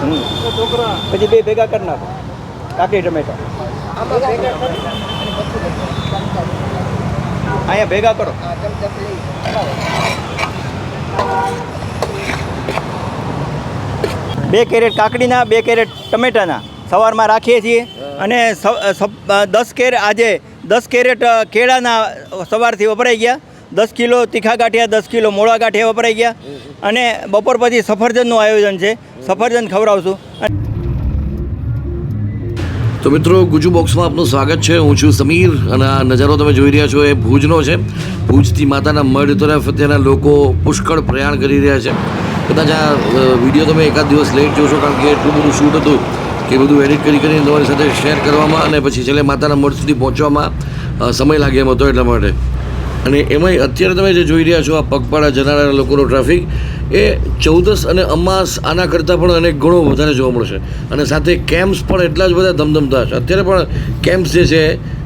પછી બે ભેગા કરી નાખો. કાકડી, ટમેટા. અહીંયા ભેગા કરો. બે કેરેટ કાકડીના, બે કેરેટ ટમેટાના. સવારમાં રાખીએ છીએ અને દસ કેર, આજે દસ કેરેટ કેળાના સવારથી વપરાઈ ગયા. દસ કિલો તીખા ગાંઠિયા દસ કિલો મોળા ગાંઠિયા વપરાઈ ગયા. અને બપોર પછી સફરજનનું આયોજન છે. સફરજન ખવડાવશું. તો મિત્રો, ગુજુ બોક્સમાં આપનું સ્વાગત છે. હું છું સમીર અને આ નજારો તમે જોઈ રહ્યા છો એ ભુજનો છે. ભુજથી માતાના મઢ તરફ ત્યાંના લોકો પુષ્કળ પ્રયાણ કરી રહ્યા છે. કદાચ આ વીડિયો તમે એકાદ દિવસ લેટ જોશો કારણ કે એટલું બધું શૂટ હતું કે બધું એડિટ કરી કરીને તમારી સાથે શેર કરવામાં અને પછી છેલ્લે માતાના મઢ સુધી પહોંચવામાં સમય લાગે એમ હતો એટલા માટે. અને એમાંય અત્યારે તમે જે જોઈ રહ્યા છો, આ પગપાળા જનારા લોકોનો ટ્રાફિક, એ ચૌદસ અને અમાસ આના કરતાં પણ અનેક ગણો વધારે જોવા મળશે. અને સાથે કેમ્પ્સ પણ એટલા જ બધા ધમધમતા છે. અત્યારે પણ કેમ્પ્સ જે છે,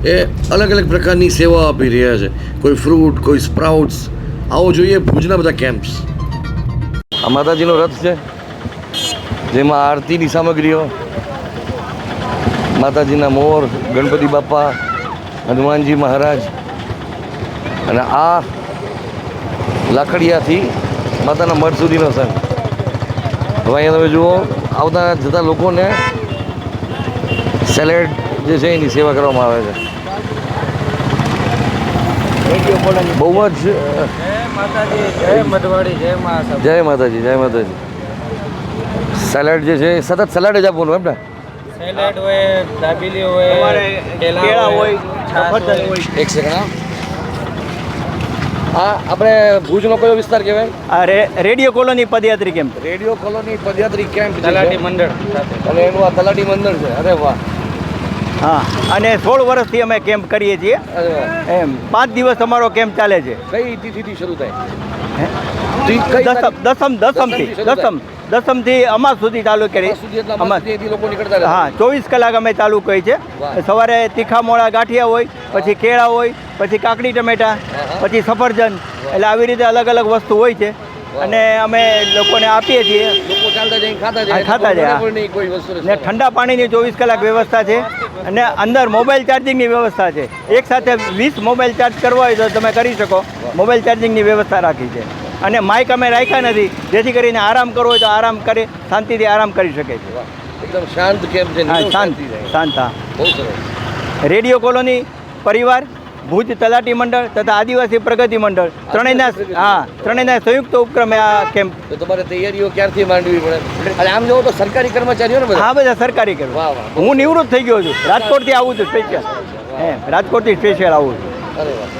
એ અલગ અલગ પ્રકારની સેવા આપી રહ્યા છે. કોઈ ફ્રૂટ, કોઈ સ્પ્રાઉટ્સ. આવો જોઈએ ભુજના બધા કેમ્પ્સ. આ માતાજીનો રથ છે. જેમાં આરતીની સામગ્રીઓ, માતાજીના મોર, ગણપતિ બાપા, હનુમાનજી મહારાજ અને આ લાકડિયાથી માતાના મઢ સુધીનો સંઘ. હવે અહીંયા તમે જુઓ આવતા જતા લોકોને સેલેડ જે છે એની સેવા કરવામાં આવે છે. બહુ જ જય માતાજી જય મધવાડી જય મા સબ જય માતાજી જય સેલેડ જે છે સતત સેલેડ જ આપવાનું એમ ને? સેલેડ હોય દાબેલી હોય કેળા હોય એક સેકન્ડ હા આપણે ભુજનો કયો વિસ્તાર કહેવાય? આ રે રેડિયો કોલોની પદયાત્રી કેમ્પ. રેડિયો કોલોની પદયાત્રી કેમ્પ તલાટી મંડળ. સાથે અને એનું આ તલાટી મંડળ છે. અરે વાહ. હા અને સોળ વર્ષથી અમે કેમ્પ કરીએ છીએ. એમ પાંચ દિવસ અમારો કેમ્પ ચાલે છે. કઈ તિથિથી શરૂ થાય? હે? દસમ દસમ દસમથી દસમ. દસમથી અમાસ સુધી ચાલુ કરી. હા ચોવીસ કલાક અમે ચાલુ કરી છે. સવારે તીખા મોળા ગાંઠિયા હોય પછી કેળા હોય પછી કાકડી ટમેટા પછી સફરજન એટલે આવી રીતે અલગ અલગ વસ્તુ હોય છે. અને અમે લોકોને આપીએ છીએ. ખાતા જાય. ને ઠંડા પાણીની ચોવીસ કલાક વ્યવસ્થા છે. અને અંદર મોબાઈલ ચાર્જિંગની વ્યવસ્થા છે. એક સાથે વીસ મોબાઈલ ચાર્જ કરવા હોય તો તમે કરી શકો. મોબાઈલ ચાર્જિંગની વ્યવસ્થા રાખી છે. અને માઇક અમે રાખ્યા નથી. જેથી કરીને આરામ કરવો હોય તો આરામ કરી શાંતિથી આરામ કરી શકે છે. એકદમ શાંત કેમ છે? હા શાંતિ. શાંત હા. બહુ સરસ. રેડિયો કોલોની પરિવાર ભુજ તલાટી મંડળ તથા આદિવાસી પ્રગતિ મંડળ ત્રણેયના હા ત્રણેયના સંયુક્ત ઉપક્રમે આ કેમ્પ. તો તમારે તૈયારીઓ ક્યારથી માંડવી પડે? અને આમ જોવો તો સરકારી કર્મચારીઓ ને હા બધા સરકારી કર્મ હું નિવૃત્ત થઈ ગયો છું. રાજકોટથી આવું છું સ્પેશિયલ હે રાજકોટથી સ્પેશિયલ આવું છું. અરે વાહ.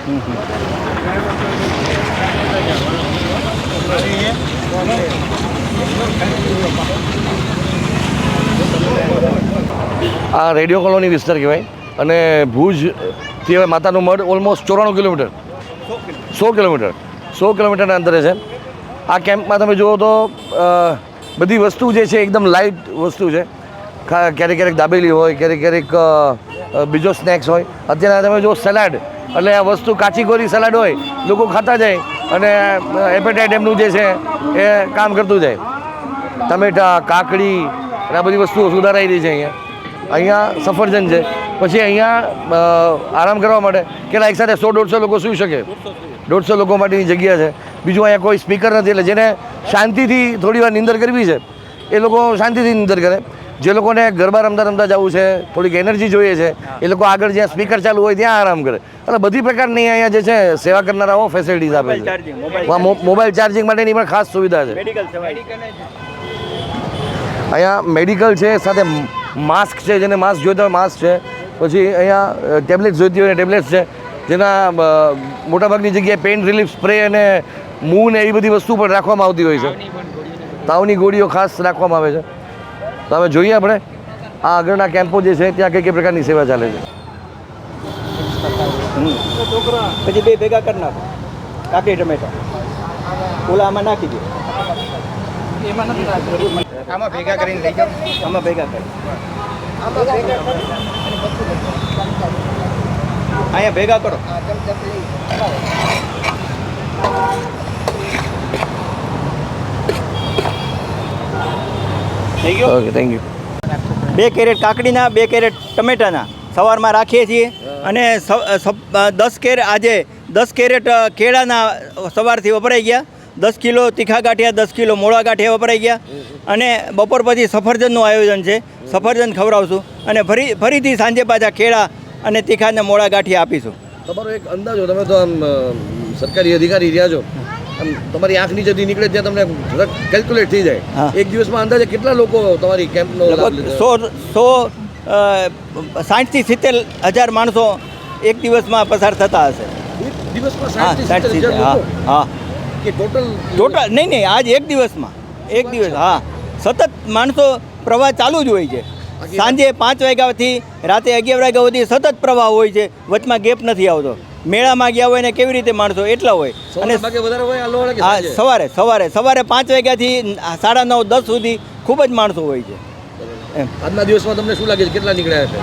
આ રેડિયો કોલોની વિસ્તાર કહેવાય. અને ભુજથી હવે માતાનું મઢ ઓલમોસ્ટ ચોરાણું કિલોમીટર. સો કિલોમીટર. સો કિલોમીટરના અંતરે છે. આ કેમ્પમાં તમે જુઓ તો બધી વસ્તુ જે છે એકદમ લાઇટ વસ્તુ છે. ક્યારેક ક્યારેક દાબેલી હોય, ક્યારેક ક્યારેક બીજો સ્નેક્સ હોય. અત્યારે તમે જો સલાડ એટલે આ વસ્તુ કાચી કોરી સલાડ હોય, લોકો ખાતા જાય. અને એપેટાઇટ એમનું જે છે, એ કામ કરતું જાય. ટમેટા, કાકડી, અને આ બધી વસ્તુઓ સુધારાઈ રહી છે અહીંયા. અહીંયા સફરજન છે. પછી અહીંયા આરામ કરવા માટે કેટલા એક સાથે સો, દોઢસો લોકો સૂઈ શકે. દોઢસો લોકો માટેની જગ્યા છે. બીજું અહીંયા કોઈ સ્પીકર નથી, એટલે જેને શાંતિથી થોડી વાર નિંદર કરવી છે, એ લોકો શાંતિથી નિંદર કરે. જે લોકોને ગરબા રમતા રમતા જવું છે થોડીક એનર્જી જોઈએ છે એ લોકો આગળ જ્યાં સ્પીકર ચાલુ હોય ત્યાં આરામ કરે. એટલે બધી પ્રકારની અહીંયા જે છે સેવા કરનારાઓ ફેસિલિટીઝ આપે છે. મોબાઈલ ચાર્જિંગ માટેની પણ ખાસ સુવિધા છે. અહીંયા મેડિકલ છે સાથે માસ્ક છે જેને માસ્ક જોઈતા હોય માસ્ક છે. પછી અહીંયા ટેબ્લેટ જોઈતી હોય ટેબ્લેટ્સ છે. જેના મોટાભાગની જગ્યાએ પેઇન રિલીફ સ્પ્રે અને મૂન એવી બધી વસ્તુ પણ રાખવામાં આવતી હોય છે. તાવની ગોળીઓ ખાસ રાખવામાં આવે છે. તો હવે જોઈએ આપણે આ આગળના કેમ્પો જે છે ત્યાં કઈ કઈ પ્રકારની સેવા ચાલે છે. પછી બે ભેગા કરી નાખો. કાકડી ટમેટા. ઓલા આમાં નાખી દો. આમાં ભેગા કરીને લઈ જાઓ. આમાં ભેગા કરી. અહીંયા ભેગા કરો. થઈ ગયો ઓકે થેન્ક યુ બે કેરેટ કાકડીના બે કેરેટ ટમેટાના. સવારમાં રાખીએ છીએ અને દસ કેર આજે દસ કેરેટ કેળાના સવારથી વપરાઈ ગયા. દસ કિલો તીખા ગાંઠિયા દસ કિલો મોળા ગાંઠિયા વપરાઈ ગયા. અને બપોર પછી સફરજનનું આયોજન છે. સફરજન ખવડાવશું અને ફરી ફરીથી સાંજે પાછા કેળા અને તીખાને મોળા ગાંઠિયા આપીશું. તમારો એક અંદાજો તમે તો આમ સરકારી અધિકારી રહ્યા છો. તમારી આંખ નીચેથી નીકળે ત્યાં તમને કેલ્ક્યુલેટ થઈ જાય. એક દિવસમાં અંદાજે કેટલા લોકો તમારી કેમ્પનો? સો સો સાઠથી સિત્તેર હજાર માણસો એક દિવસમાં પસાર થતા હશે. દિવસમાં હા 60 થી સાઠ 70 સિત્તેર હજાર હા હા. કે ટોટલ ટોટલ નહીં નહીં આજ એક દિવસમાં. એક દિવસ હા. સતત માણસો પ્રવાહ ચાલુ જ હોય છે. સાંજે પાંચ વાગ્યાથી રાતે અગિયાર વાગ્યા સુધી સતત પ્રવાહ હોય છે. વચમાં ગેપ નથી આવતો. મેળામાં ગયા હોય ને કેવી રીતે માણસો એટલા હોય? અને હા સવારે સવારે સવારે પાંચ વાગ્યાથી સાડા નવ દસ સુધી ખૂબ જ માણસો હોય છે. એમ. આજના દિવસમાં તમને શું લાગે છે? કેટલા નીકળ્યા છે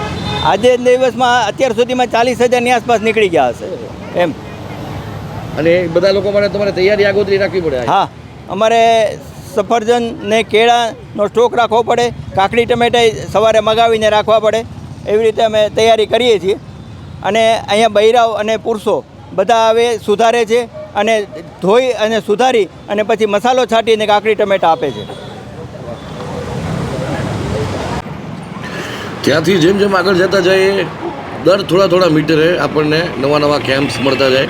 આજે દિવસમાં અત્યાર સુધીમાં ચાલીસ હજારની આસપાસ નીકળી ગયા હશે. એમ. અને બધા લોકો માટે તમારે તૈયારી આગોતરી રાખવી પડે હા. અમારે સફરજન ને કેળાનો સ્ટોક રાખવો પડે કાકડી ટમેટા સવારે મગાવીને રાખવા પડે. એવી રીતે અમે તૈયારી કરીએ છીએ. અને અહીંયા બૈરાવ અને પુરુષો બધા હવે સુધારે છે અને ધોઈ અને સુધારી અને પછી મસાલો છાંટીને કાકડી ટમેટા આપે છે. ત્યાંથી જેમ જેમ આગળ જતા જઈએ, દર થોડા થોડા મીટરે આપણને નવા નવા કેમ્પ્સ મળતા જાય.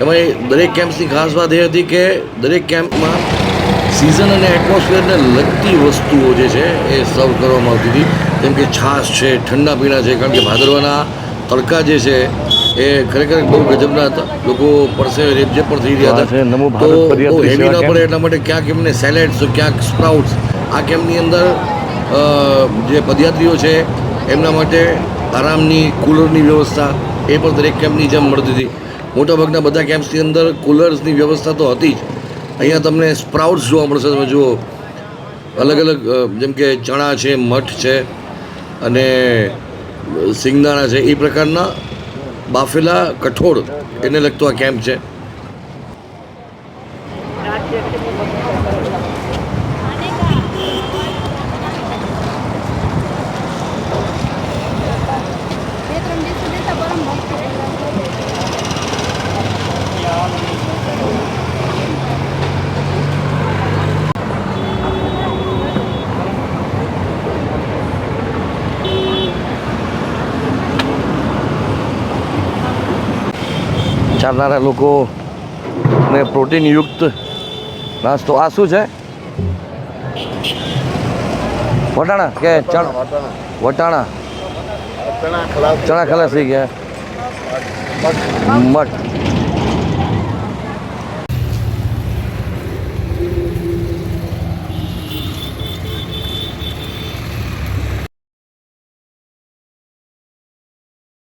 એમાં દરેક કેમ્પ્સની ખાસ વાત એ હતી કે દરેક કેમ્પમાં સિઝન અને એટમોસ્ફિયરને લગતી વસ્તુઓ જે છે એ સર્વ કરવામાં આવતી હતી. જેમ કે છાશ છે, ઠંડા પીણા છે, કારણ કે ભાદરવાના તડકા જે છે એ ખરેખર બહુ ગજબના હતા. લોકો પરસે રેપજે પણ થઈ રહ્યા હતા તો બહુ હેવી ના પડે એટલા માટે ક્યાંક એમને સેલેડ્સ ક્યાંક સ્પ્રાઉટ્સ આ કેમ્પની અંદર જે પદયાત્રીઓ છે એમના માટે આરામની કુલરની વ્યવસ્થા એ પણ દરેક કેમ્પની જેમ મળતી હતી. મોટાભાગના બધા કેમ્પ્સની અંદર કુલર્સની વ્યવસ્થા તો હતી જ. અહીંયા તમને સ્પ્રાઉટ્સ જોવા મળશે તમે જુઓ. અલગ અલગ જેમ કે ચણા છે મઠ છે અને સિંગદાણા છે એ પ્રકારના બાફેલા કઠોળ એને લગતો આ કેમ્પ છે. ચાલનારા લોકો ને પ્રોટીનયુક્ત નાસ્તો. આ શું છે? વટાણા કે ચણા? વટાણા. ચણા ખલાસ થઈ ગયા. મઠ.